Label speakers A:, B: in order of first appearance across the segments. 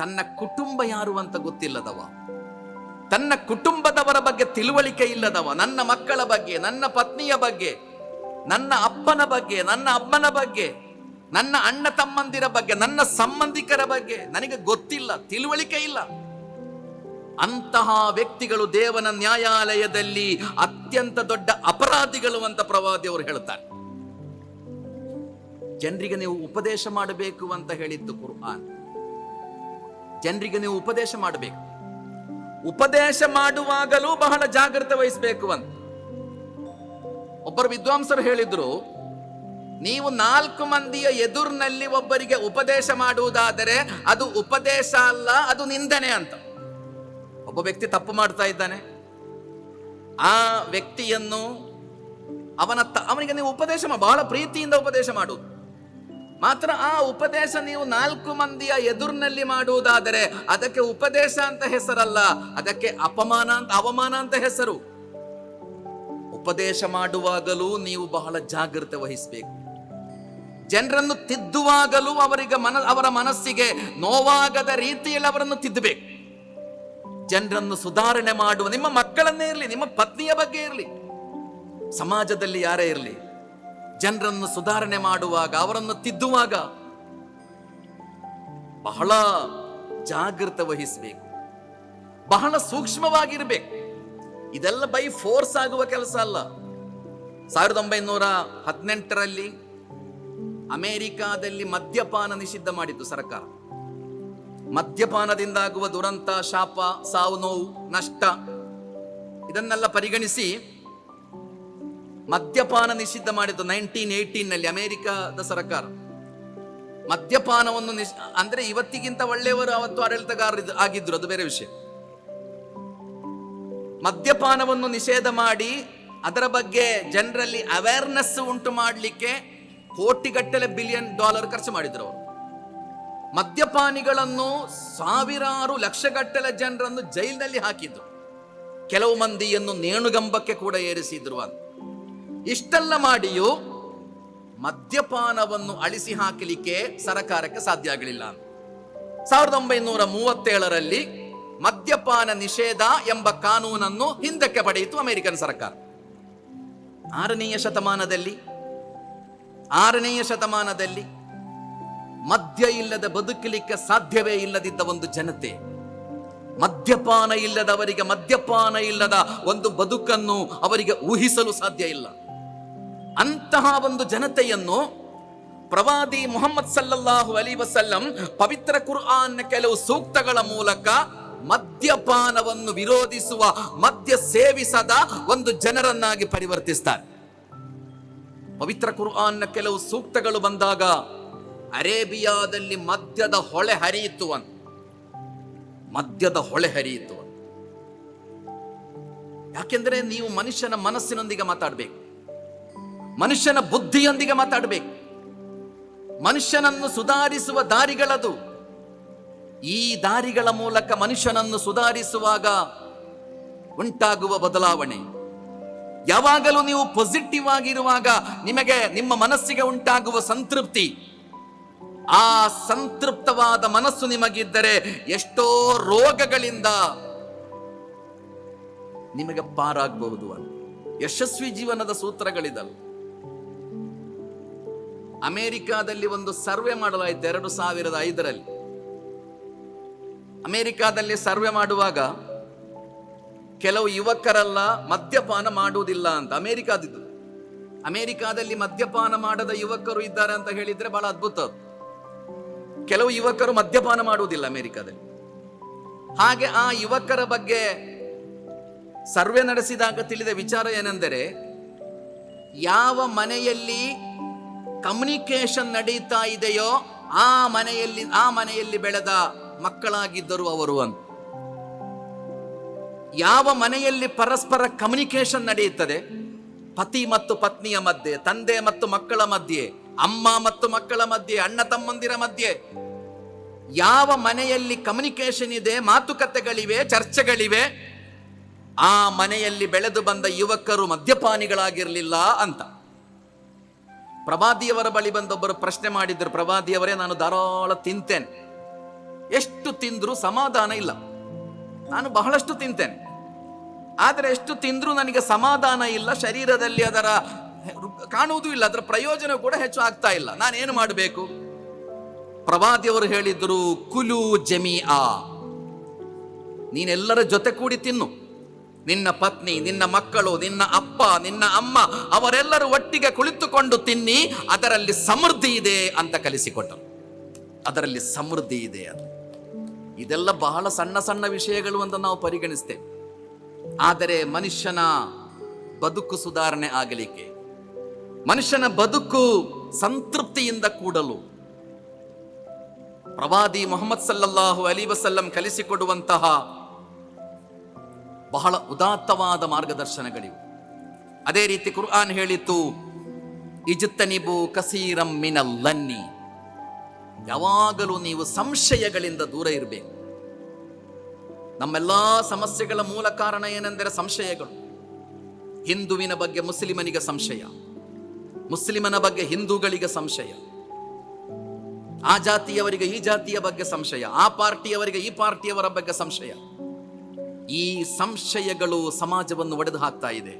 A: ತನ್ನ ಕುಟುಂಬ ಯಾರು ಅಂತ ಗೊತ್ತಿಲ್ಲದವ. ತನ್ನ ಕುಟುಂಬದವರ ಬಗ್ಗೆ ತಿಳುವಳಿಕೆ ಇಲ್ಲದವ. ನನ್ನ ಮಕ್ಕಳ ಬಗ್ಗೆ, ನನ್ನ ಪತ್ನಿಯ ಬಗ್ಗೆ, ನನ್ನ ಅಪ್ಪನ ಬಗ್ಗೆ, ನನ್ನ ಅಮ್ಮನ ಬಗ್ಗೆ, ನನ್ನ ಅಣ್ಣ ತಮ್ಮಂದಿರ ಬಗ್ಗೆ, ನನ್ನ ಸಂಬಂಧಿಕರ ಬಗ್ಗೆ ನನಗೆ ಗೊತ್ತಿಲ್ಲ, ತಿಳುವಳಿಕೆ ಇಲ್ಲ. ಅಂತಹ ವ್ಯಕ್ತಿಗಳು ದೇವನ ನ್ಯಾಯಾಲಯದಲ್ಲಿ ಅತ್ಯಂತ ದೊಡ್ಡ ಅಪರಾಧಿಗಳು ಅಂತ ಪ್ರವಾದಿಯವರು ಹೇಳ್ತಾರೆ. ಜನರಿಗೆ ನೀವು ಉಪದೇಶ ಮಾಡಬೇಕು ಅಂತ ಹೇಳಿದ್ದು ಕುರ್ಆನ್. ಜನರಿಗೆ ನೀವು ಉಪದೇಶ ಮಾಡಬೇಕು. ಉಪದೇಶ ಮಾಡುವಾಗಲೂ ಬಹಳ ಜಾಗ್ರತೆ ವಹಿಸಬೇಕು ಅಂತ. ಒಬ್ಬರು ವಿದ್ವಾಂಸರು ಹೇಳಿದ್ರು, ನೀವು ನಾಲ್ಕು ಮಂದಿಯ ಎದುರಿನಲ್ಲಿ ಒಬ್ಬರಿಗೆ ಉಪದೇಶ ಮಾಡುವುದಾದರೆ ಅದು ಉಪದೇಶ ಅಲ್ಲ, ಅದು ನಿಂದನೆ ಅಂತ. ಒಬ್ಬ ವ್ಯಕ್ತಿ ತಪ್ಪು ಮಾಡ್ತಾ ಇದ್ದಾನೆ. ಆ ವ್ಯಕ್ತಿಯನ್ನು ಅವನ ಅವನಿಗೆ ನೀವು ಉಪದೇಶ ಬಹಳ ಪ್ರೀತಿಯಿಂದ ಉಪದೇಶ ಮಾಡುವುದು ಮಾತ್ರ ಆ ಉಪದೇಶ ನೀವು ನಾಲ್ಕು ಮಂದಿಯ ಎದುರಿನಲ್ಲಿ ಮಾಡುವುದಾದರೆ ಅದಕ್ಕೆ ಉಪದೇಶ ಅಂತ ಹೆಸರಲ್ಲ, ಅದಕ್ಕೆ ಅಪಮಾನ ಅಂತ ಅವಮಾನ ಅಂತ ಹೆಸರು. ಉಪದೇಶ ಮಾಡುವಾಗಲೂ ನೀವು ಬಹಳ ಜಾಗ್ರತೆ ವಹಿಸಬೇಕು. ಜನರನ್ನು ತಿದ್ದುವಾಗಲೂ ಅವರಿಗೆ ಮನ, ಅವರ ಮನಸ್ಸಿಗೆ ನೋವಾಗದ ರೀತಿಯಲ್ಲಿ ಅವರನ್ನು ತಿದ್ದಬೇಕು. ಜನರನ್ನು ಸುಧಾರಣೆ ಮಾಡುವ, ನಿಮ್ಮ ಮಕ್ಕಳನ್ನೇ ಇರಲಿ, ನಿಮ್ಮ ಪತ್ನಿಯ ಬಗ್ಗೆ ಇರಲಿ, ಸಮಾಜದಲ್ಲಿ ಯಾರೇ ಇರಲಿ ಜನರನ್ನು ಸುಧಾರಣೆ ಮಾಡುವಾಗ, ಅವರನ್ನು ತಿದ್ದುವಾಗ ಬಹಳ ಜಾಗೃತ ವಹಿಸಬೇಕು. ಬಹಳ ಸೂಕ್ಷ್ಮವಾಗಿರ್ಬೇಕು. ಇದೆಲ್ಲ ಬೈ ಫೋರ್ಸ್ ಆಗುವ ಕೆಲಸ ಅಲ್ಲ. ಸಾವಿರದ ಒಂಬೈನೂರ ಹದಿನೆಂಟರಲ್ಲಿ ಅಮೆರಿಕಾದಲ್ಲಿ ಮದ್ಯಪಾನ ನಿಷಿದ್ಧ ಮಾಡಿತ್ತು ಸರ್ಕಾರ. ಮದ್ಯಪಾನದಿಂದಾಗುವ ದುರಂತ, ಶಾಪ, ಸಾವು ನೋವು, ನಷ್ಟ, ಇದನ್ನೆಲ್ಲ ಪರಿಗಣಿಸಿ ಮದ್ಯಪಾನ ನಿಷಿದ್ಧ ಮಾಡಿದ್ದು ನೈನ್ಟೀನ್ ಏಯ್ಟೀನ್ನಲ್ಲಿ ಅಮೆರಿಕದ ಸರ್ಕಾರ. ಮದ್ಯಪಾನವನ್ನು ನಿಷ್, ಅಂದ್ರೆ ಇವತ್ತಿಗಿಂತ ಒಳ್ಳೆಯವರು ಅವತ್ತು ಆಡಳಿತಗಾರರು ಆಗಿದ್ರು, ಅದು ಬೇರೆ ವಿಷಯ. ಮದ್ಯಪಾನವನ್ನು ನಿಷೇಧ ಮಾಡಿ ಅದರ ಬಗ್ಗೆ ಜನರಲ್ಲಿ ಅವೇರ್ನೆಸ್ ಉಂಟು ಮಾಡಲಿಕ್ಕೆ ಕೋಟಿಗಟ್ಟಲೆ ಬಿಲಿಯನ್ ಡಾಲರ್ ಖರ್ಚು ಮಾಡಿದ್ರು ಅವರು. ಮದ್ಯಪಾನಿಗಳನ್ನು ಸಾವಿರಾರು ಲಕ್ಷಗಟ್ಟಲೆ ಜನರನ್ನು ಜೈಲಿನಲ್ಲಿ ಹಾಕಿದ್ರು. ಕೆಲವು ಮಂದಿಯನ್ನು ನೇಣುಗಂಬಕ್ಕೆ ಕೂಡ ಏರಿಸಿದ್ರು ಅಂತ. ಇಷ್ಟೆಲ್ಲ ಮಾಡಿಯೂ ಮದ್ಯಪಾನವನ್ನು ಅಳಿಸಿ ಹಾಕಲಿಕ್ಕೆ ಸರಕಾರಕ್ಕೆ ಸಾಧ್ಯ ಆಗಲಿಲ್ಲ. ಸಾವಿರದ ಒಂಬೈನೂರ ಮೂವತ್ತೇಳರಲ್ಲಿ ಮದ್ಯಪಾನ ನಿಷೇಧ ಎಂಬ ಕಾನೂನನ್ನು ಹಿಂದಕ್ಕೆ ಪಡೆಯಿತು ಅಮೆರಿಕನ್ ಸರ್ಕಾರ. ಆರನೆಯ ಶತಮಾನದಲ್ಲಿ ಆರನೆಯ ಶತಮಾನದಲ್ಲಿ ಮದ್ಯ ಇಲ್ಲದ ಬದುಕಲಿಕ್ಕೆ ಸಾಧ್ಯವೇ ಇಲ್ಲದಿದ್ದ ಒಂದು ಜನತೆ, ಮದ್ಯಪಾನ ಇಲ್ಲದವರಿಗೆ ಮದ್ಯಪಾನ ಇಲ್ಲದ ಒಂದು ಬದುಕನ್ನು ಅವರಿಗೆ ಊಹಿಸಲು ಸಾಧ್ಯ ಇಲ್ಲ. ಅಂತಹ ಒಂದು ಜನತೆಯನ್ನು ಪ್ರವಾದಿ ಮುಹಮ್ಮದ್ ಸಲ್ಲಲ್ಲಾಹು ಅಲಿ ವಸಲ್ಲಂ ಪವಿತ್ರ ಕುರ್ಆನ್ ಕೆಲವು ಸೂಕ್ತಗಳ ಮೂಲಕ ಮದ್ಯಪಾನವನ್ನು ವಿರೋಧಿಸುವ, ಮದ್ಯ ಸೇವಿಸದ ಒಂದು ಜನರನ್ನಾಗಿ ಪರಿವರ್ತಿಸ್ತಾರೆ. ಪವಿತ್ರ ಕುರ್ಆನ್ನ ಕೆಲವು ಸೂಕ್ತಗಳು ಬಂದಾಗ ಅರೇಬಿಯಾದಲ್ಲಿ ಮದ್ಯದ ಹೊಳೆ ಹರಿಯಿತು ಅಂತ. ಮದ್ಯದ ಹೊಳೆ ಹರಿಯಿತು ಅಂತ. ಯಾಕೆಂದ್ರೆ ನೀವು ಮನುಷ್ಯನ ಮನಸ್ಸಿನೊಂದಿಗೆ ಮಾತಾಡಬೇಕು. ಮನುಷ್ಯನ ಬುದ್ಧಿಯೊಂದಿಗೆ ಮಾತಾಡಬೇಕು. ಮನುಷ್ಯನನ್ನು ಸುಧಾರಿಸುವ ದಾರಿಗಳದು. ಈ ದಾರಿಗಳ ಮೂಲಕ ಮನುಷ್ಯನನ್ನು ಸುಧಾರಿಸುವಾಗ ಉಂಟಾಗುವ ಬದಲಾವಣೆ. ಯಾವಾಗಲೂ ನೀವು ಪಾಸಿಟಿವ್ ಆಗಿರುವಾಗ ನಿಮಗೆ ನಿಮ್ಮ ಮನಸ್ಸಿಗೆ ಉಂಟಾಗುವ ಸಂತೃಪ್ತಿ. ಆ ಸಂತೃಪ್ತವಾದ ಮನಸ್ಸು ನಿಮಗಿದ್ದರೆ ಎಷ್ಟೋ ರೋಗಗಳಿಂದ ನಿಮಗೆ ಪಾರಾಗಬಹುದು ಅಂತ ಯಶಸ್ವಿ ಜೀವನದ ಸೂತ್ರಗಳಿದಲ್ಲ. ಅಮೆರಿಕಾದಲ್ಲಿ ಒಂದು ಸರ್ವೆ ಮಾಡಲಾಯಿತು ಎರಡು ಸಾವಿರದ ಐದರಲ್ಲಿ. ಅಮೆರಿಕಾದಲ್ಲಿ ಸರ್ವೆ ಮಾಡುವಾಗ ಕೆಲವು ಯುವಕರೆಲ್ಲ, ಮದ್ಯಪಾನ ಮಾಡುವುದಿಲ್ಲ ಅಂತ ಅಮೆರಿಕಾದಿದ್ದು. ಅಮೆರಿಕಾದಲ್ಲಿ ಮದ್ಯಪಾನ ಮಾಡದ ಯುವಕರು ಇದ್ದಾರೆ ಅಂತ ಹೇಳಿದ್ರೆ ಬಹಳ ಅದ್ಭುತ ಕೆಲವು ಯುವಕರು ಮದ್ಯಪಾನ ಮಾಡುವುದಿಲ್ಲ ಅಮೆರಿಕಾದಲ್ಲಿ. ಹಾಗೆ ಆ ಯುವಕರ ಬಗ್ಗೆ ಸರ್ವೆ ನಡೆಸಿದಾಗ ತಿಳಿದ ವಿಚಾರ ಏನೆಂದರೆ, ಯಾವ ಮನೆಯಲ್ಲಿ ಕಮ್ಯುನಿಕೇಶನ್ ನಡೀತಾ ಇದೆಯೋ, ಆ ಮನೆಯಲ್ಲಿ ಆ ಮನೆಯಲ್ಲಿ ಬೆಳೆದ ಮಕ್ಕಳಾಗಿದ್ದರು ಅವರು ಅಂತ. ಯಾವ ಮನೆಯಲ್ಲಿ ಪರಸ್ಪರ ಕಮ್ಯುನಿಕೇಶನ್ ನಡೆಯುತ್ತದೆ? ಪತಿ ಮತ್ತು ಪತ್ನಿಯ ಮಧ್ಯೆ, ತಂದೆ ಮತ್ತು ಮಕ್ಕಳ ಮಧ್ಯೆ, ಅಮ್ಮ ಮತ್ತು ಮಕ್ಕಳ ಮಧ್ಯೆ, ಅಣ್ಣ ತಮ್ಮಂದಿರ ಮಧ್ಯೆ. ಯಾವ ಮನೆಯಲ್ಲಿ ಕಮ್ಯುನಿಕೇಶನ್ ಇದೆ? ಮಾತುಕತೆಗಳಿವೆ, ಚರ್ಚೆಗಳಿವೆ. ಆ ಮನೆಯಲ್ಲಿ ಬೆಳೆದು ಬಂದ ಯುವಕರು ಮದ್ಯಪಾನಿಗಳಾಗಿರಲಿಲ್ಲ ಅಂತ. ಪ್ರವಾದಿಯವರ ಬಳಿ ಬಂದೊಬ್ಬರು ಪ್ರಶ್ನೆ ಮಾಡಿದ್ರು ಪ್ರವಾದಿಯವರೇ ನಾನು ಧಾರಾಳ ತಿಂತೇನೆ. ಎಷ್ಟು ತಿಂದರೂ ಸಮಾಧಾನ ಇಲ್ಲ. ನಾನು ಬಹಳಷ್ಟು ತಿಂತೇನೆ. ಆದರೆ ಎಷ್ಟು ತಿಂದರೂ ನನಗೆ ಸಮಾಧಾನ ಇಲ್ಲ. ಶರೀರದಲ್ಲಿ ಅದರ ಕಾಣುವುದೂ ಇಲ್ಲ. ಅದರ ಪ್ರಯೋಜನ ಕೂಡ ಹೆಚ್ಚು ಆಗ್ತಾ ಇಲ್ಲ. ನಾನೇನು ಮಾಡಬೇಕು? ಪ್ರವಾದಿಯವರು ಹೇಳಿದ್ರು, ಕುಲು ಜಮಿ ಆ ನೀನೆಲ್ಲರ ಜೊತೆ ಕೂಡಿ ತಿನ್ನು. ನಿನ್ನ ಪತ್ನಿ, ನಿನ್ನ ಮಕ್ಕಳು, ನಿನ್ನ ಅಪ್ಪ, ನಿನ್ನ ಅಮ್ಮ, ಅವರೆಲ್ಲರೂ ಒಟ್ಟಿಗೆ ಕುಳಿತುಕೊಂಡು ತಿನ್ನಿ, ಅದರಲ್ಲಿ ಸಮೃದ್ಧಿ ಇದೆ ಅಂತ ಕಲಿಸಿಕೊಟ್ಟರು. ಅದರಲ್ಲಿ ಸಮೃದ್ಧಿ ಇದೆ ಅದು. ಇದೆಲ್ಲ ಬಹಳ ಸಣ್ಣ ಸಣ್ಣ ವಿಷಯಗಳು ಅಂತ ನಾವು ಪರಿಗಣಿಸ್ತೇವೆ. ಆದರೆ ಮನುಷ್ಯನ ಬದುಕು ಸುಧಾರಣೆ ಆಗಲಿಕ್ಕೆ, ಮನುಷ್ಯನ ಬದುಕು ಸಂತೃಪ್ತಿಯಿಂದ ಕೂಡಲು, ಪ್ರವಾದಿ ಮೊಹಮ್ಮದ್ ಸಲ್ಲಲ್ಲಾಹು ಅಲಿ ವಸಲ್ಲಂ ಕಲಿಸಿಕೊಡುವಂತಹ ಬಹಳ ಉದಾತ್ತವಾದ ಮಾರ್ಗದರ್ಶನಗಳಿವು. ಅದೇ ರೀತಿ ಕುರ್ಆನ್ ಹೇಳಿತು ಇಜುತ್ತನಿಬು ಕಸೀರಂ ಮಿನಲ್ಲನ್ನಿ ಯಾವಾಗಲೂ ನೀವು ಸಂಶಯಗಳಿಂದ ದೂರ ಇರಬೇಕು. ನಮ್ಮೆಲ್ಲಾ ಸಮಸ್ಯೆಗಳ ಮೂಲ ಕಾರಣ ಏನೆಂದರೆ ಸಂಶಯಗಳು. ಹಿಂದುವಿನ ಬಗ್ಗೆ ಮುಸ್ಲಿಮನಿಗೆ ಸಂಶಯ. ಮುಸ್ಲಿಮನ ಬಗ್ಗೆ ಹಿಂದೂಗಳಿಗೆ ಸಂಶಯ. ಆ ಜಾತಿಯವರಿಗೆ ಈ ಜಾತಿಯ ಬಗ್ಗೆ ಸಂಶಯ. ಆ ಪಾರ್ಟಿಯವರಿಗೆ ಈ ಪಾರ್ಟಿಯವರ ಬಗ್ಗೆ ಸಂಶಯ. ಈ ಸಂಶಯಗಳು ಸಮಾಜವನ್ನು ಒಡೆದು ಹಾಕ್ತಾ ಇದೆ.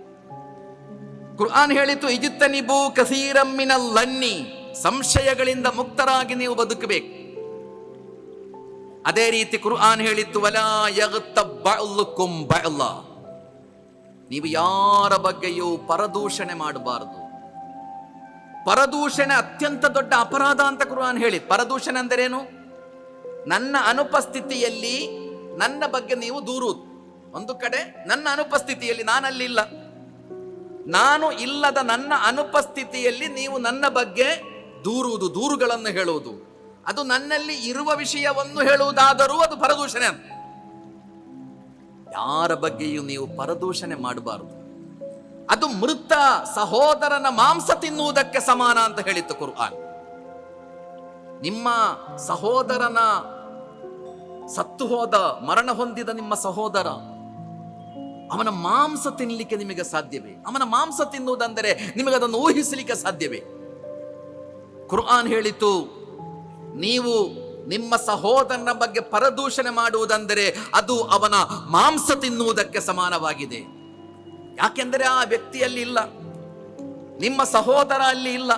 A: ಕುರ್ಆನ್ ಹೇಳಿತು, ಇಜಿತ್ತನಿಬು ಕಸೀರಮ್ಮಿನ ಲನ್ನಿ. ಸಂಶಯಗಳಿಂದ ಮುಕ್ತರಾಗಿ ನೀವು ಬದುಕಬೇಕು. ಅದೇ ರೀತಿ ಕುರ್ಆನ್ ಹೇಳಿತ್ತು ನೀವು ಯಾರ ಬಗ್ಗೆಯೂ ಪರದೂಷಣೆ ಮಾಡಬಾರದು. ಪರದೂಷಣೆ ಅತ್ಯಂತ ದೊಡ್ಡ ಅಪರಾಧ ಅಂತ ಕುರ್ಆನ್ ಹೇಳಿ ಪರದೂಷಣೆ ಅಂದರೇನು? ನನ್ನ ಅನುಪಸ್ಥಿತಿಯಲ್ಲಿ ನನ್ನ ಬಗ್ಗೆ ನೀವು ದೂರುವುದು ಒಂದು ಕಡೆ ನನ್ನ ಅನುಪಸ್ಥಿತಿಯಲ್ಲಿ ನಾನಲ್ಲಿಲ್ಲ ನಾನು ಇಲ್ಲದ ನನ್ನ ಅನುಪಸ್ಥಿತಿಯಲ್ಲಿ ನೀವು ನನ್ನ ಬಗ್ಗೆ ದೂರುವುದು, ದೂರುಗಳನ್ನು ಹೇಳುವುದು. ಅದು ನನ್ನಲ್ಲಿ ಇರುವ ವಿಷಯವನ್ನು ಹೇಳುವುದಾದರೂ ಅದು ಪರದೂಷಣೆ. ಅಂತ ಯಾರ ಬಗ್ಗೆಯೂ ನೀವು ಪರದೂಷಣೆ ಮಾಡಬಾರದು. ಅದು ಮೃತ ಸಹೋದರನ ಮಾಂಸ ತಿನ್ನುವುದಕ್ಕೆ ಸಮಾನ ಅಂತ ಹೇಳಿತ್ತು ಕುರ್ಆನ್. ನಿಮ್ಮ ಸಹೋದರನ ಸತ್ತು ಹೋದ, ಮರಣ ಹೊಂದಿದ ನಿಮ್ಮ ಸಹೋದರ ಅವನ ಮಾಂಸ ತಿನ್ನಲಿಕ್ಕೆ ನಿಮಗೆ ಸಾಧ್ಯವೇ? ಅವನ ಮಾಂಸ ತಿನ್ನುವುದಂದರೆ ನಿಮಗೆ ಅದನ್ನು ಊಹಿಸಲಿಕ್ಕೆ ಸಾಧ್ಯವೇ? ಕುರ್ಆನ್ ಹೇಳಿತು, ನೀವು ನಿಮ್ಮ ಸಹೋದರನ ಬಗ್ಗೆ ಪರದೂಷಣೆ ಮಾಡುವುದಂದರೆ ಅದು ಅವನ ಮಾಂಸ ತಿನ್ನುವುದಕ್ಕೆ ಸಮಾನವಾಗಿದೆ. ಯಾಕೆಂದರೆ ಆ ವ್ಯಕ್ತಿಯಲ್ಲಿ ಇಲ್ಲ. ನಿಮ್ಮ ಸಹೋದರ ಅಲ್ಲಿ ಇಲ್ಲ.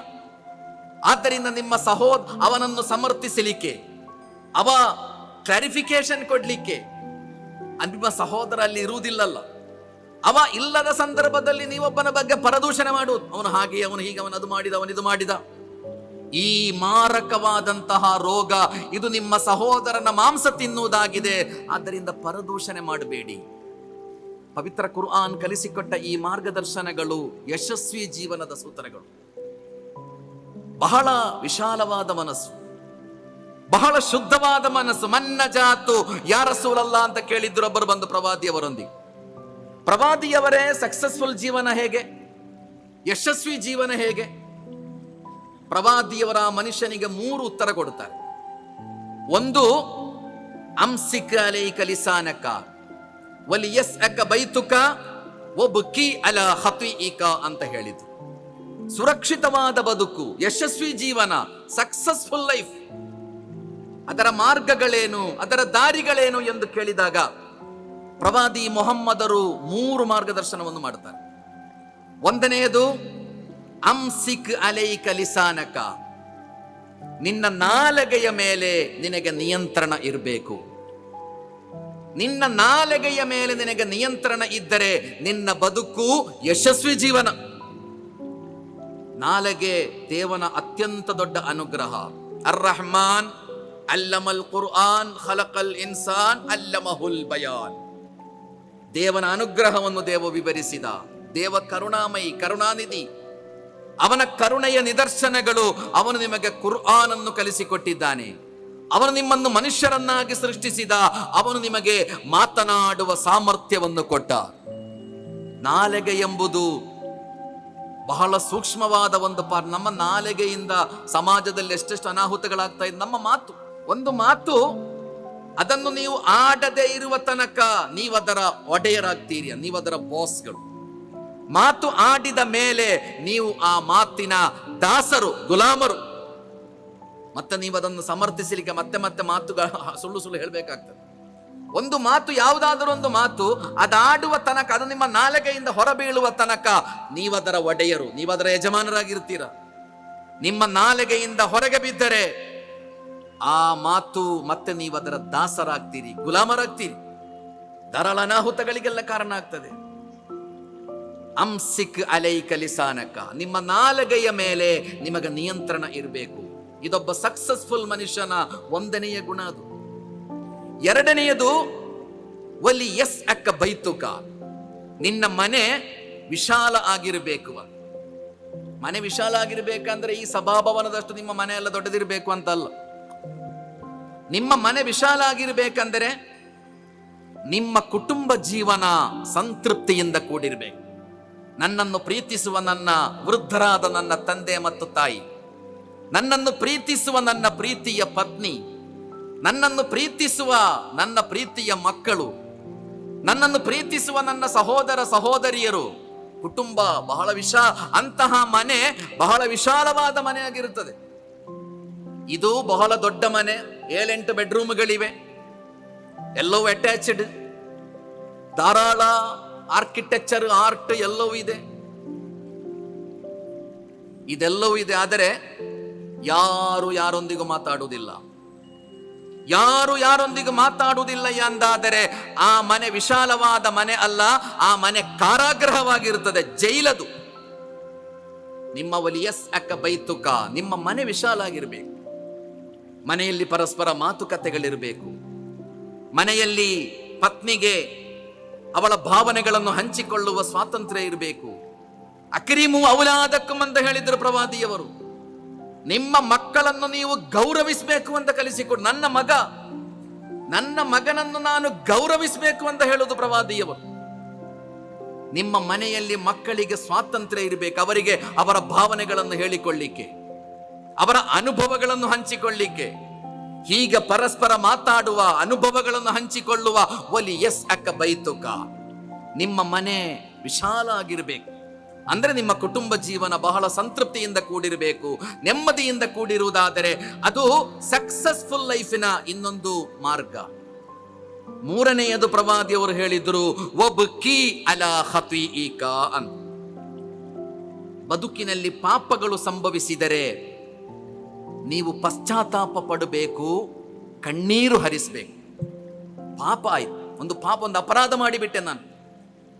A: ಆದ್ದರಿಂದ ನಿಮ್ಮ ಸಹೋದ ಅವನನ್ನು ಸಮರ್ಥಿಸಲಿಕ್ಕೆ, ಅವ ಕ್ಲಾರಿಫಿಕೇಶನ್ ಕೊಡಲಿಕ್ಕೆ ನಿಮ್ಮ ಸಹೋದರ ಅಲ್ಲಿ ಇರುವುದಿಲ್ಲಲ್ಲ. ಅವ ಇಲ್ಲದ ಸಂದರ್ಭದಲ್ಲಿ ನೀವೊಬ್ಬನ ಬಗ್ಗೆ ಪರದೂಷಣೆ ಮಾಡುವುದು. ಅವನು ಹಾಗೆ ಅವನು ಹೀಗೆ, ಅವನು ಅದು ಮಾಡಿದ, ಅವನು ಇದು ಮಾಡಿದ. ಈ ಮಾರಕವಾದಂತಹ ರೋಗ, ಇದು ನಿಮ್ಮ ಸಹೋದರನ ಮಾಂಸ ತಿನ್ನುವುದಾಗಿದೆ. ಆದ್ದರಿಂದ ಪರದೂಷಣೆ ಮಾಡಬೇಡಿ. ಪವಿತ್ರ ಕುರ್ಆನ್ ಕಲಿಸಿಕೊಟ್ಟ ಈ ಮಾರ್ಗದರ್ಶನಗಳು ಯಶಸ್ವಿ ಜೀವನದ ಸೂತ್ರಗಳು ಬಹಳ ವಿಶಾಲವಾದ ಮನಸ್ಸು. ಬಹಳ ಶುದ್ಧವಾದ ಮನಸ್ಸು. ಮನ್ನ ಜಾತು ಯಾರ ಸೂಲಲ್ಲ ಅಂತ ಕೇಳಿದ್ರು, ಒಬ್ಬರು ಬಂದು ಪ್ರವಾದಿಯವರೊಂದಿಗೆ. ಪ್ರವಾದಿಯವರೇ ಸಕ್ಸಸ್ಫುಲ್ ಜೀವನ ಹೇಗೆ? ಯಶಸ್ವಿ ಜೀವನ ಹೇಗೆ? ಪ್ರವಾದಿಯವರ ಮನುಷ್ಯನಿಗೆ ಮೂರು ಉತ್ತರ ಕೊಡುತ್ತಾರೆ. ಒಂದು ಅಂಸಿಕ ಅಲೈ ಲಿಸಾನಕ ಒಲಿ ಎಸ್ ಅಕ ಬೈತುಕ ಒಬ್ಬಕಿ ಅಲ ಹತ್ವಿಕ ಅಂತ ಹೇಳಿದ್ರು. ಸುರಕ್ಷಿತವಾದ ಬದುಕು, ಯಶಸ್ವಿ ಜೀವನ ಸಕ್ಸಸ್ಫುಲ್ ಲೈಫ್ ಅದರ ಮಾರ್ಗಗಳೇನು, ಅದರ ದಾರಿಗಳೇನು ಎಂದು ಕೇಳಿದಾಗ ಪ್ರವಾದಿ ಮೊಹಮ್ಮದರು ಮೂರು ಮಾರ್ಗದರ್ಶನವನ್ನು ಮಾಡುತ್ತಾರೆ. ಒಂದನೆಯದು ಅಂಸಿಕ್ ಅಲೈಕ ಲಿಸಾನಕ, ನಿನ್ನ ನಾಲಗೆಯ ಮೇಲೆ ನಿನಗೆ ನಿಯಂತ್ರಣ ಇರಬೇಕು. ನಿನ್ನ ನಾಲಗೆಯ ಮೇಲೆ ನಿನಗೆ ನಿಯಂತ್ರಣ ಇದ್ದರೆ ನಿನ್ನ ಬದುಕು ಯಶಸ್ವಿ ಜೀವನ. ನಾಲಗೆ ದೇವನ ಅತ್ಯಂತ ದೊಡ್ಡ ಅನುಗ್ರಹ. ಅರ್ ರಹಮಾನ್ ಅಲ್ಲಮಲ್ ಕುರ್ಆನ್, ಖಲಕಲ್ ಇನ್ಸಾನ್, ಅಲ್ಲಮಹುಲ್ ಬಯಾನ್. ದೇವನ ಅನುಗ್ರಹವನ್ನು ದೇವ ವಿವರಿಸಿದ. ದೇವ ಕರುಣಾಮಯಿ, ಕರುಣಾನಿಧಿ, ಅವನ ಕರುಣೆಯ ನಿದರ್ಶನಗಳು ಅವನು ನಿಮಗೆ ಕುರ್ಆನನ್ನು ಕಲಿಸಿಕೊಟ್ಟಿದ್ದಾನೆ. ಅವನು ನಿಮ್ಮನ್ನು ಮನುಷ್ಯರನ್ನಾಗಿ ಸೃಷ್ಟಿಸಿದ, ಅವನು ನಿಮಗೆ ಮಾತನಾಡುವ ಸಾಮರ್ಥ್ಯವನ್ನು ಕೊಟ್ಟ. ನಾಲೆಗೆ ಎಂಬುದು ಬಹಳ ಸೂಕ್ಷ್ಮವಾದ ಒಂದು ಪಾರ್ ನಮ್ಮ ನಾಲೆಗೆಯಿಂದ ಸಮಾಜದಲ್ಲಿ ಎಷ್ಟೆಷ್ಟು ಅನಾಹುತಗಳಾಗ್ತಾ ಇದೆ ನಮ್ಮ ಮಾತು, ಒಂದು ಮಾತು ಅದನ್ನು ನೀವು ಆಡದೆ ಇರುವ ತನಕ ನೀವದರ ಒಡೆಯರಾಗ್ತೀರಿ, ನೀವದರ ಬಾಸ್ಗಳು. ಮಾತು ಆಡಿದ ಮೇಲೆ ನೀವು ಆ ಮಾತಿನ ದಾಸರು, ಗುಲಾಮರು. ಮತ್ತೆ ನೀವು ಅದನ್ನು ಸಮರ್ಥಿಸಲಿಕ್ಕೆ ಮತ್ತೆ ಮತ್ತೆ ಮಾತುಗಳ ಸುಳ್ಳು ಸುಳ್ಳು ಹೇಳಬೇಕಾಗ್ತದೆ. ಒಂದು ಮಾತು, ಯಾವುದಾದರೂ ಒಂದು ಮಾತು ಅದಾಡುವ ತನಕ, ಅದು ನಿಮ್ಮ ನಾಲಗೆಯಿಂದ ಹೊರಬೀಳುವ ತನಕ ನೀವದರ ಒಡೆಯರು, ನೀವದರ ಯಜಮಾನರಾಗಿರ್ತೀರ. ನಿಮ್ಮ ನಾಲಗೆಯಿಂದ ಹೊರಗೆ ಬಿದ್ದರೆ ಆ ಮಾತು ಮತ್ತೆ ನೀವು ಅದರ ದಾಸರಾಗ್ತೀರಿ, ಗುಲಾಮರಾಗ್ತೀರಿ. ಧಾರಾಳ ಅನಾಹುತಗಳಿಗೆಲ್ಲ ಕಾರಣ ಆಗ್ತದೆ. ಅಂಸಿಕ್ ಅಲೈ ಕಲಿಸಾನಕ ನಿಮ್ಮ ನಾಲಗೆಯ ಮೇಲೆ ನಿಮಗೆ ನಿಯಂತ್ರಣ ಇರಬೇಕು. ಇದೊಬ್ಬ ಸಕ್ಸಸ್ಫುಲ್ ಮನುಷ್ಯನ ಒಂದನೆಯ ಗುಣ ಅದು. ಎರಡನೆಯದು ಒಲಿ ಎಸ್ ಅಕ್ಕ ಬೈತುಕ. ನಿನ್ನ ಮನೆ ವಿಶಾಲ ಆಗಿರಬೇಕು ಮನೆ ವಿಶಾಲ ಆಗಿರಬೇಕಂದ್ರೆ ಈ ಸಭಾಭವನದಷ್ಟು ನಿಮ್ಮ ಮನೆ ಎಲ್ಲ ದೊಡ್ಡದಿರಬೇಕು ಅಂತಲ್ಲ. ನಿಮ್ಮ ಮನೆ ವಿಶಾಲ ಆಗಿರಬೇಕಂದರೆ ನಿಮ್ಮ ಕುಟುಂಬ ಜೀವನ ಸಂತೃಪ್ತಿಯಿಂದ ಕೂಡಿರಬೇಕು. ನನ್ನನ್ನು ಪ್ರೀತಿಸುವ ನನ್ನ ವೃದ್ಧರಾದ ನನ್ನ ತಂದೆ ಮತ್ತು ತಾಯಿ, ನನ್ನನ್ನು ಪ್ರೀತಿಸುವ ನನ್ನ ಪ್ರೀತಿಯ ಪತ್ನಿ, ನನ್ನನ್ನು ಪ್ರೀತಿಸುವ ನನ್ನ ಪ್ರೀತಿಯ ಮಕ್ಕಳು, ನನ್ನನ್ನು ಪ್ರೀತಿಸುವ ನನ್ನ ಸಹೋದರ ಸಹೋದರಿಯರು. ಕುಟುಂಬ ಬಹಳ ವಿಶಾ, ಅಂತಹ ಮನೆ ಬಹಳ ವಿಶಾಲವಾದ ಮನೆಯಾಗಿರುತ್ತದೆ. ಇದು ಬಹಳ ದೊಡ್ಡ ಮನೆ, ಏಳೆಂಟು ಬೆಡ್ರೂಮ್ಗಳಿವೆ. ಎಲ್ಲವೂ ಅಟ್ಯಾಚ್ಡ್ ಧಾರಾಳ ಆರ್ಕಿಟೆಕ್ಚರ್ ಆರ್ಟ್ ಎಲ್ಲವೂ ಇದೆ. ಇದೆಲ್ಲವೂ ಇದೆ, ಆದರೆ ಯಾರು ಯಾರೊಂದಿಗೂ ಮಾತಾಡುವುದಿಲ್ಲ. ಯಾರು ಯಾರೊಂದಿಗೂ ಮಾತಾಡುವುದಿಲ್ಲ ಎಂದಾದರೆ ಆ ಮನೆ ವಿಶಾಲವಾದ ಮನೆ ಅಲ್ಲ, ಆ ಮನೆ ಕಾರಾಗೃಹವಾಗಿರುತ್ತದೆ, ಜೈಲದು. ನಿಮ್ಮ ಒಲಿಯಸ್ ಅಕ್ಕ ಬೈತುಕ, ನಿಮ್ಮ ಮನೆ ವಿಶಾಲ ಆಗಿರಬೇಕು. ಮನೆಯಲ್ಲಿ ಪರಸ್ಪರ ಮಾತುಕತೆಗಳಿರಬೇಕು. ಮನೆಯಲ್ಲಿ ಪತ್ನಿಗೆ ಅವಳ ಭಾವನೆಗಳನ್ನು ಹಂಚಿಕೊಳ್ಳುವ ಸ್ವಾತಂತ್ರ್ಯ ಇರಬೇಕು. ಅಕ್ರೀಮು ಅವಲಾದಕ್ಕೂ ಅಂತ ಹೇಳಿದ್ರು ಪ್ರವಾದಿಯವರು. ನಿಮ್ಮ ಮಕ್ಕಳನ್ನು ನೀವು ಗೌರವಿಸಬೇಕು ಅಂತ ಕಲಿಸಿಕೊಡು. ನನ್ನ ಮಗ, ನನ್ನ ಮಗನನ್ನು ನಾನು ಗೌರವಿಸಬೇಕು ಅಂತ ಹೇಳುವುದು ಪ್ರವಾದಿಯವರು. ನಿಮ್ಮ ಮನೆಯಲ್ಲಿ ಮಕ್ಕಳಿಗೆ ಸ್ವಾತಂತ್ರ್ಯ ಇರಬೇಕು, ಅವರಿಗೆ ಅವರ ಭಾವನೆಗಳನ್ನು ಹೇಳಿಕೊಳ್ಳಿಕ್ಕೆ. ಅವರ ಅನುಭವಗಳನ್ನು ಹಂಚಿಕೊಳ್ಳಿಕ್ಕೆ. ಹೀಗೆ ಪರಸ್ಪರ ಮಾತಾಡುವ, ಅನುಭವಗಳನ್ನು ಹಂಚಿಕೊಳ್ಳುವ ಒಲಿ ಎಸ್ ಅಕ್ಕ ಬೈತುಕ. ನಿಮ್ಮ ಮನೆ ವಿಶಾಲ ಆಗಿರಬೇಕು ಅಂದರೆ ನಿಮ್ಮ ಕುಟುಂಬ ಜೀವನ ಬಹಳ ಸಂತೃಪ್ತಿಯಿಂದ ಕೂಡಿರಬೇಕು, ನೆಮ್ಮದಿಯಿಂದ ಕೂಡಿರುವುದಾದರೆ ಅದು ಸಕ್ಸಸ್ಫುಲ್ ಲೈಫಿನ ಇನ್ನೊಂದು ಮಾರ್ಗ. ಮೂರನೆಯದು ಪ್ರವಾದಿಯವರು ಹೇಳಿದ್ರು ಒಬ್ ಕಿ ಅಲ ಹತಿ ಅಂತ. ಬದುಕಿನಲ್ಲಿ ಪಾಪಗಳು ಸಂಭವಿಸಿದರೆ ನೀವು ಪಶ್ಚಾತ್ತಾಪ ಪಡಬೇಕು, ಕಣ್ಣೀರು ಹರಿಸಬೇಕು. ಪಾಪ ಆಯ್ತು. ಒಂದು ಪಾಪ, ಒಂದು ಅಪರಾಧ ಮಾಡಿಬಿಟ್ಟೆ ನಾನು.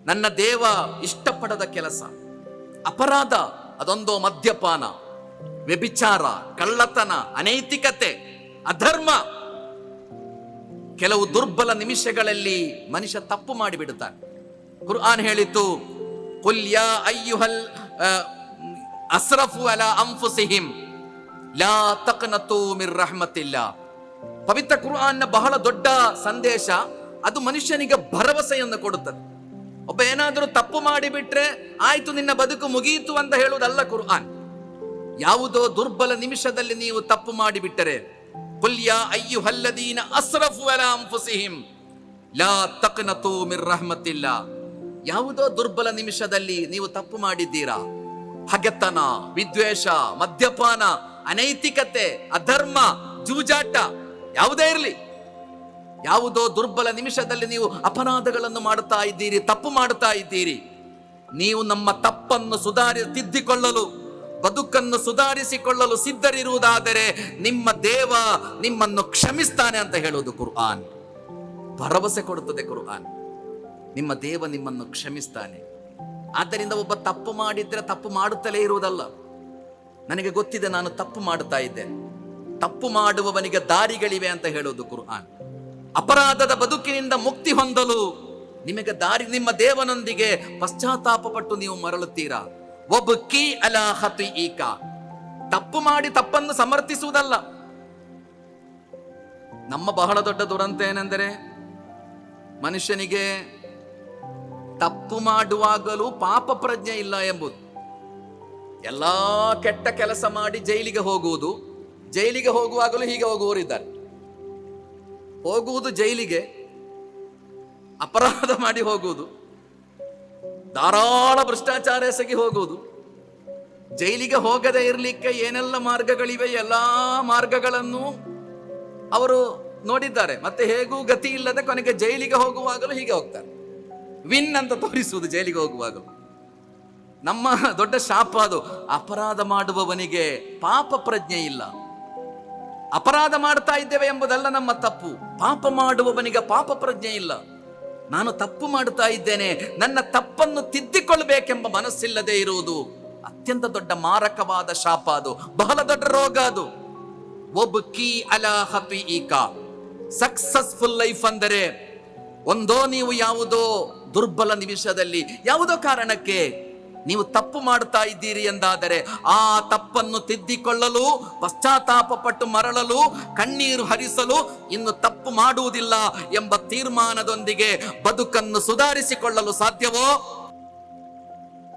A: ನನ್ನ ದೇವ ಇಷ್ಟಪಡದ ಕೆಲಸ. ಅಪರಾಧ, ಅದೊಂದು ಮದ್ಯಪಾನ, ವ್ಯಭಿಚಾರ, ಕಳ್ಳತನ, ಅನೈತಿಕತೆ, ಅಧರ್ಮ. ಕೆಲವು ದುರ್ಬಲ ನಿಮಿಷಗಳಲ್ಲಿ ಮನುಷ್ಯ ತಪ್ಪು ಮಾಡಿಬಿಡುತ್ತಾನೆ. ಕುರ್ಆನ್ ಹೇಳಿತು ಕುಲ್ಯ ಅಯ್ಯುಹಲ್ ಅಸ್ರಫು ಅಲ ಅಂಫುಸಿಹಿಂ. ಲಾ ತಕ್ನತು ಮಿರ್ ರಹಮತಿಲ್ಲ ಪವಿತ್ರ ಕುರ್ಆನ್ನ ಬಹಳ ದೊಡ್ಡ ಸಂದೇಶ ಅದು ಮನುಷ್ಯನಿಗೆ ಭರವಸೆಯನ್ನು ಕೊಡುತ್ತದೆ ಒಬ್ಬ ಏನಾದರೂ ತಪ್ಪು ಮಾಡಿಬಿಟ್ರೆ ಆಯ್ತು ನಿನ್ನ ಬದುಕು ಮುಗಿಯಿತು ಅಂತ ಹೇಳುವುದಲ್ಲ ಕುರ್ಆನ್ ಯಾವುದೋ ದುರ್ಬಲ ನಿಮಿಷದಲ್ಲಿ ನೀವು ತಪ್ಪು ಮಾಡಿಬಿಟ್ಟರೆ ಕುಲ್ಯ ಅಯ್ಯು ಹಲ್ಲದೀನ ಅಸ್ರಫು ಅಲಾಂಫುಸಿಹಿಂ ಲಾ ತಕ್ನತು ಮಿರ್ ರಹಮತಿಲ್ಲ ಯಾವುದೋ ದುರ್ಬಲ ನಿಮಿಷದಲ್ಲಿ ನೀವು ತಪ್ಪು ಮಾಡಿದ್ದೀರಾ ಹಗೆತನ ವಿದ್ವೇಷ ಮದ್ಯಪಾನ ಅನೈತಿಕತೆ, ಅಧರ್ಮ, ಜೂಜಾಟ ಯಾವುದೇ ಇರಲಿ. ಯಾವುದೋ ದುರ್ಬಲ ನಿಮಿಷದಲ್ಲಿ ನೀವು ಅಪರಾಧಗಳನ್ನು ಮಾಡುತ್ತಾ ಇದ್ದೀರಿ, ತಪ್ಪು ಮಾಡುತ್ತಾ ಇದ್ದೀರಿ. ನೀವು ನಮ್ಮ ತಪ್ಪನ್ನು ಸುಧಾರಿ, ತಿದ್ದಿಕೊಳ್ಳಲು, ಬದುಕನ್ನು ಸುಧಾರಿಸಿಕೊಳ್ಳಲು ಸಿದ್ಧರಿರುವುದಾದರೆ ನಿಮ್ಮ ದೇವ ನಿಮ್ಮನ್ನು ಕ್ಷಮಿಸ್ತಾನೆ ಅಂತ ಹೇಳುವುದು ಕುರ್ಆನ್. ಭರವಸೆ ಕೊಡುತ್ತದೆ ಕುರ್ಆನ್. ನಿಮ್ಮ ದೇವ ನಿಮ್ಮನ್ನು ಕ್ಷಮಿಸ್ತಾನೆ. ಆದ್ದರಿಂದ ಒಬ್ಬ ತಪ್ಪು ಮಾಡಿದ್ರೆ ತಪ್ಪು ಮಾಡುತ್ತಲೇ ಇರುವುದಲ್ಲ. ನನಗೆ ಗೊತ್ತಿದೆ ನಾನು ತಪ್ಪು ಮಾಡುತ್ತಾ ಇದ್ದೇನೆ ತಪ್ಪು ಮಾಡುವವನಿಗೆ ದಾರಿಗಳಿವೆ ಅಂತ ಹೇಳುವುದು ಕುರ್ಆನ್. ಅಪರಾಧದ ಬದುಕಿನಿಂದ ಮುಕ್ತಿ ಹೊಂದಲು ನಿಮಗೆ ದಾರಿ, ನಿಮ್ಮ ದೇವನೊಂದಿಗೆ ಪಶ್ಚಾತ್ತಾಪ ಪಟ್ಟು ನೀವು ಮರಳುತ್ತೀರಾ? ಒಬ್ಬ ಕಿ ಅಲ ಹತಿ ಈಕ ತಪ್ಪು ಮಾಡಿ ತಪ್ಪನ್ನು ಸಮರ್ಥಿಸುವುದಲ್ಲ. ನಮ್ಮ ಬಹಳ ದೊಡ್ಡ ದುರಂತ ಏನೆಂದರೆ, ಮನುಷ್ಯನಿಗೆ ತಪ್ಪು ಮಾಡುವಾಗಲೂ ಪಾಪ ಪ್ರಜ್ಞೆ ಇಲ್ಲ ಎಂಬುದು. ಎಲ್ಲಾ ಕೆಟ್ಟ ಕೆಲಸ ಮಾಡಿ ಜೈಲಿಗೆ ಹೋಗುವುದು. ಜೈಲಿಗೆ ಹೋಗುವಾಗಲೂ ಹೀಗೆ ಹೋಗುವವರಿದ್ದಾರೆ. ಹೋಗುವುದು ಜೈಲಿಗೆ, ಅಪರಾಧ ಮಾಡಿ ಹೋಗುವುದು. ಧಾರಾಳ ಭ್ರಷ್ಟಾಚಾರ ಎಸಗಿ ಹೋಗುವುದು. ಜೈಲಿಗೆ ಹೋಗದೆ ಇರಲಿಕ್ಕೆ ಏನೆಲ್ಲ ಮಾರ್ಗಗಳಿವೆ? ಎಲ್ಲ ಮಾರ್ಗಗಳನ್ನು ಅವರು ನೋಡಿದ್ದಾರೆ. ಮತ್ತೆ ಹೇಗೂ ಗತಿ ಇಲ್ಲದೆ ಕೊನೆಗೆ ಜೈಲಿಗೆ ಹೋಗುವಾಗಲೂ ಹೀಗೆ ಹೋಗ್ತಾರೆ. ವಿನ್ ಅಂತ ತೋರಿಸುವುದು ಜೈಲಿಗೆ ಹೋಗುವಾಗಲೂ. ನಮ್ಮ ದೊಡ್ಡ ಶಾಪ ಅದು. ಅಪರಾಧ ಮಾಡುವವನಿಗೆ ಪಾಪ ಪ್ರಜ್ಞೆ ಇಲ್ಲ. ಅಪರಾಧ ಮಾಡ್ತಾ ಇದ್ದೇವೆ ಎಂಬುದಲ್ಲ ನಮ್ಮ ತಪ್ಪು. ಪಾಪ ಮಾಡುವವನಿಗೆ ಪಾಪ ಪ್ರಜ್ಞೆ ಇಲ್ಲ. ನಾನು ತಪ್ಪು ಮಾಡುತ್ತಾ ಇದ್ದೇನೆ. ನನ್ನ ತಪ್ಪನ್ನು ತಿದ್ದಿಕೊಳ್ಳಬೇಕೆಂಬ ಮನಸ್ಸಿಲ್ಲದೆ ಇರುವುದು ಅತ್ಯಂತ ದೊಡ್ಡ ಮಾರಕವಾದ ಶಾಪ ಅದು. ಬಹಳ ದೊಡ್ಡ ರೋಗ ಅದು. ಒಬ್ಬ ಕೀ ಅಲ ಹಪಿ ಈಕ. ಸಕ್ಸಸ್ಫುಲ್ ಲೈಫ್ ಅಂದರೆ ಒಂದೋ ನೀವು ಯಾವುದೋ ದುರ್ಬಲ ನಿಮಿಷದಲ್ಲಿ ಯಾವುದೋ ಕಾರಣಕ್ಕೆ ನೀವು ತಪ್ಪು ಮಾಡುತ್ತಾ ಇದ್ದೀರಿ ಎಂದಾದರೆ ಆ ತಪ್ಪನ್ನು ತಿದ್ದಿಕೊಳ್ಳಲು ಪಶ್ಚಾತ್ತಾಪ ಪಟ್ಟು ಮರಳಲು, ಕಣ್ಣೀರು ಹರಿಸಲು ಇನ್ನು ತಪ್ಪು ಮಾಡುವುದಿಲ್ಲ ಎಂಬ ತೀರ್ಮಾನದೊಂದಿಗೆ ಬದುಕನ್ನು ಸುಧಾರಿಸಿಕೊಳ್ಳಲು ಸಾಧ್ಯವೋ?